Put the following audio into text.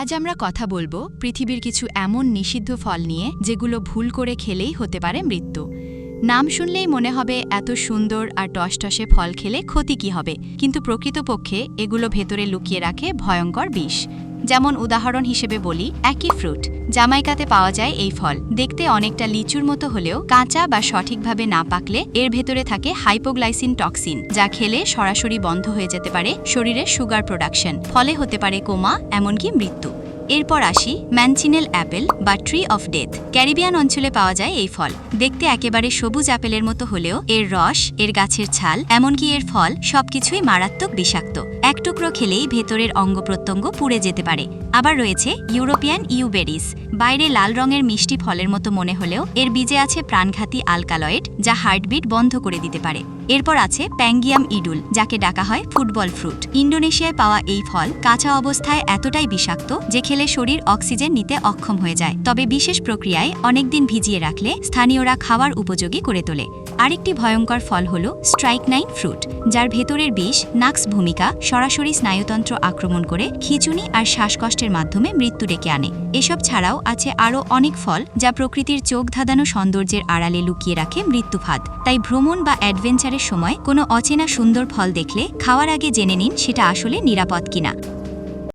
আজ আমরা কথা বলব পৃথিবীর কিছু এমন নিষিদ্ধ ফল নিয়ে, যেগুলো ভুল করে খেলেই হতে পারে মৃত্যু। নাম শুনলেই মনে হবে এত সুন্দর আর টসটসে ফল খেলে ক্ষতি কি হবে, কিন্তু প্রকৃতপক্ষে এগুলো ভেতরে লুকিয়ে রাখে ভয়ঙ্কর বিষ। যেমন উদাহরণ হিসেবে বলি, একই ফ্রুট জামাইকাতে পাওয়া যায় এই ফল। দেখতে অনেকটা লিচুর মতো হলেও কাঁচা বা সঠিকভাবে না পাকলে এর ভেতরে থাকে হাইপোগ্লাইসিন টক্সিন যা খেলে সরাসরি বন্ধ হয়ে যেতে পারে শরীরের সুগার প্রোডাকশন ফলে হতে পারে কোমা, এমনকি মৃত্যু। এরপর আসি ম্যানচিনেল অ্যাপেল বা ট্রি অফ ডেথ ক্যারিবিয়ান অঞ্চলে পাওয়া যায় এই ফল। দেখতে একেবারে সবুজ অ্যাপেলের মতো হলেও এর রস, এর গাছের ছাল, এমনকি এর ফল সবকিছুই মারাত্মক বিষাক্ত। এক টুকরো খেলেই ভেতরের অঙ্গ প্রত্যঙ্গ পুড়ে যেতে পারে। আবার রয়েছে ইউরোপিয়ান ইউবেরিস। বাইরে লাল রঙের মিষ্টি ফলের মতো মনে হলেও এর বীজে আছে প্রাণঘাতী আলকালয়েড, যা হার্টবিট বন্ধ করে দিতে পারে। এরপর আছে প্যাঙ্গিয়াম ইডুল, যাকে ডাকা হয় ফুটবল ফ্রুট। ইন্দোনেশিয়ায় পাওয়া এই ফল কাঁচা অবস্থায় এতটাই বিষাক্ত যে খেলে শরীর অক্সিজেন নিতে অক্ষম হয়ে যায়। তবে বিশেষ প্রক্রিয়ায় অনেকদিন ভিজিয়ে রাখলে স্থানীয়রা খাওয়ার উপযোগী করে তোলে। আরেকটি ভয়ঙ্কর ফল হল স্ট্রাইক নাইন ফ্রুট, যার ভেতরের বিষ নাক্স ভূমিকা সরাসরি স্নায়ুতন্ত্র আক্রমণ করে খিচুনি আর শ্বাসকষ্টের মাধ্যমে মৃত্যু ডেকে আনে। এসব ছাড়াও আছে আরও অনেক ফল যা প্রকৃতির চোখ ধাঁধানো সৌন্দর্যের আড়ালে লুকিয়ে রাখে মৃত্যুফাদ। তাই ভ্রমণ বা সময় কোনো অচেনা সুন্দর ফল দেখলে খাওয়ার আগে জেনে নিন সেটা আসলে নিরাপদ কিনা।